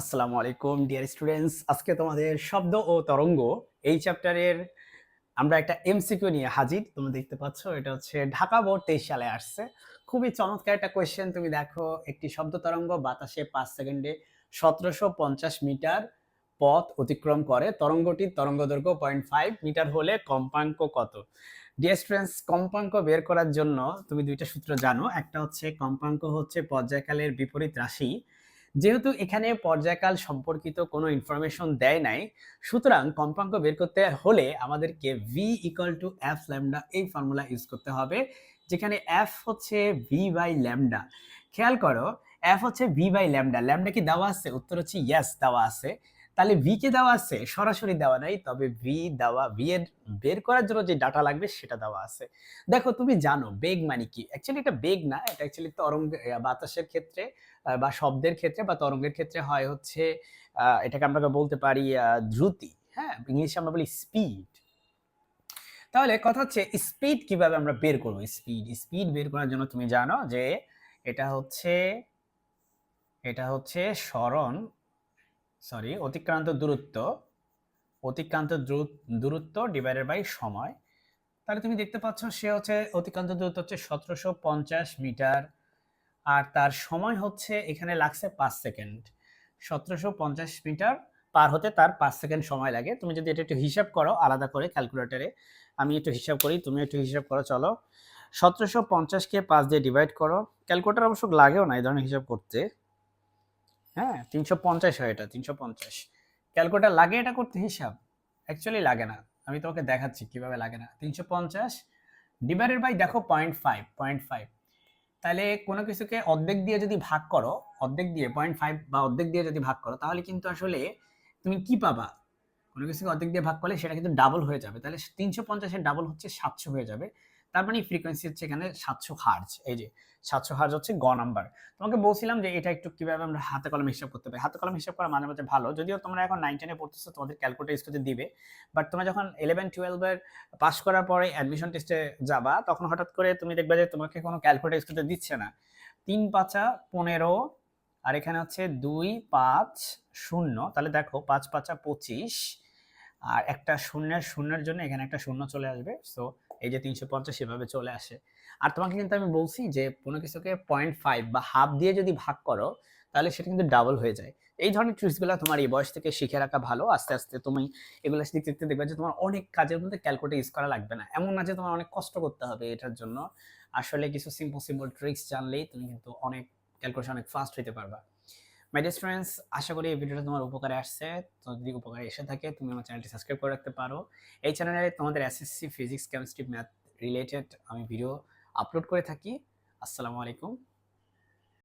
আসসালামু আলাইকুম, dear students. আজকে তোমাদের শব্দ ও তরঙ্গ এই চ্যাপ্টারের আমরা একটা এমসিকিউ নিয়ে হাজির। তুমি দেখতে পাচ্ছ, এটা হচ্ছে ঢাকা বোর্ড তেইশ সালে আসছে। খুবই চমৎকার একটা কোয়েশ্চেন তুমি দেখো, একটি শব্দ তরঙ্গ বাতাসে পাঁচ সেকেন্ডে সতেরোশো পঞ্চাশ মিটার পথ অতিক্রম করে। তরঙ্গটির তরঙ্গ দৈর্ঘ্য পয়েন্ট ফাইভ মিটার হলে কম্পাঙ্ক কত? ডিয়ার স্টুডেন্টস, কম্পাঙ্ক বের করার জন্য তুমি দুইটা সূত্র জানো। একটা হচ্ছে কম্পাঙ্ক হচ্ছে পর্যায়কালের বিপরীত রাশি। যেহেতু এখানে পর্যায়কাল সম্পর্কিত কোনো ইনফরমেশন দেয় নাই, সুতরাং কম্পাঙ্ক বের করতে হলে আমাদেরকে V equal to F lambda এই ফর্মুলা ইউজ করতে হবে, যেখানে এফ হচ্ছে ভি বাই ল্যামডা খেয়াল করো এফ হচ্ছে ভি বাই ল্যামডা ল্যামডা কি দেওয়া আছে? উত্তর হচ্ছে ইয়াস দেওয়া আছে। তাহলে ভি কে দেওয়া আছে? সরাসরি দেওয়া নাই, তবে ভি দেওয়া ভি এর বের করার জন্য যে ডাটা লাগবে সেটা দেওয়া আছে। দেখো, তুমি জানো, বেগ মানে কি? অ্যাকচুয়ালি এটা বেগ না, এটা অ্যাকচুয়ালি তরঙ্গ বাতাসের ক্ষেত্রে বা শব্দের ক্ষেত্রে বা তরঙ্গের ক্ষেত্রে হয় হচ্ছে এটাকে আমরা বলতে পারি দ্রুতি। হ্যাঁ ইংলিশে আমরা বলি স্পিড তাহলে কথা হচ্ছে স্পিড কীভাবে আমরা বের করব? স্পিড স্পিড বের করার জন্য তুমি জানো যে, এটা হচ্ছে এটা হচ্ছে স্মরণ সরি অতিক্রান্ত দূরত্ব। অতিক্রান্ত দূর- দূরত্ব ডিভাইডেড বাই সময়। তাহলে তুমি দেখতে পাচ্ছ সে হচ্ছে অতিক্রান্ত দূরত্ব হচ্ছে সতেরোশো পঞ্চাশ মিটার। আর তার সময় হচ্ছে এখানে লাগছে পাঁচ সেকেন্ড। সতেরোশো পঞ্চাশ মিটার পার হতে তার পাঁচ সেকেন্ড সময় লাগে। তুমি যদি এটা একটু হিসাব করো আলাদা করে ক্যালকুলেটরে আমি একটু হিসাব করি, তুমি একটু হিসাব করো, চলো। সতেরোশো পঞ্চাশকে পাঁচ দিয়ে ডিভাইড করো। ক্যালকুলেটার অবশ্য লাগেও না, এই ধরনের হিসাব করতে। হ্যাঁ তিনশো পঞ্চাশ হয় এটা, তিনশো পঞ্চাশ। ক্যালকুলেটর লাগে এটা করতে হিসাব? অ্যাকচুয়ালি লাগে না। আমি তোমাকে দেখাচ্ছি কীভাবে লাগে না। তিনশো পঞ্চাশ ডিভাইডেড বাই দেখো পয়েন্ট ফাইভ পয়েন্ট ফাইভ তাহলে কোনো কিছুকে অর্ধেক দিয়ে যদি ভাগ করো, অর্ধেক দিয়ে পয়েন্ট ফাইভ বা অর্ধেক দিয়ে যদি ভাগ করো, তাহলে কিন্তু আসলে তুমি কি পাবা? কোনো কিছুকে অর্ধেক দিয়ে ভাগ করলে সেটা কিন্তু ডাবল হয়ে যাবে। তাহলে তিনশো পঞ্চাশের ডাবল হচ্ছে সাতশো হয়ে যাবে। তার মানে ফ্রিকোয়েন্সি হচ্ছে এখানে সাতশো হার্জ এই যে সাতশো হার্জ হচ্ছে গ নাম্বার তোমাকে বলছিলাম যে এটা একটু কীভাবে আমরা হাতে কলম হিসাব করতে পারি। হাতে কলমে হিসাব করা মাঝে মাঝে ভালো, যদিও তোমরা এখন নাইন টেনে পড়তেছো, তোমাদের ক্যালকুলেটার করতে দিবে। বাট তোমরা যখন ইলেভেন টুয়েলভের পাস করার পরে অ্যাডমিশন টেস্টে যাবা, তখন হঠাৎ করে তুমি দেখবে যে তোমাকে কোনো ক্যালকুলেটার করতে দিচ্ছে না। তিন পাঁচা পনেরো, আর এখানে হচ্ছে দুই পাঁচ শূন্য, তাহলে দেখো পাঁচ পাঁচা পঁচিশ আর একটা শূন্যের শূন্যের জন্য এখানে একটা শূন্য চলে আসবে। সো এই যে তিনশো পঞ্চাশ এভাবে চলে আসে। আর তোমাকে কিন্তু আমি বলছি যে, কোনো কিছুকে পয়েন্ট ফাইভ বা হাফ দিয়ে যদি ভাগ করো, তাহলে সেটা কিন্তু ডাবল হয়ে যায়। এই ধরনের ট্রিক্সগুলো তোমার এই বয়স থেকে শিখে রাখা ভালো। আস্তে আস্তে তুমি এগুলো শিখতে শিখতে দেখবে যে তোমার অনেক কাজের মধ্যে ক্যালকুলেটর ইউজ করা লাগবে না। এমন না যে তোমার অনেক কষ্ট করতে হবে এটার জন্য। আসলে কিছু সিম্পল সিম্পল ট্রিক্স জানলেই তুমি কিন্তু অনেক ক্যালকুলেশন অনেক ফাস্ট হতে পারবা। মাই ডিয়ার ফ্রেন্ডস আশা করি এই ভিডিওটা তোমার উপকারে আসছে। তো যদি উপকারে এসে থাকে, তুমি আমার চ্যানেলটি সাবস্ক্রাইব করে রাখতে পারো। এই চ্যানেলে তোমাদের SSC physics chemistry math related আমি ভিডিও আপলোড করে থাকি। আসসালামু আলাইকুম।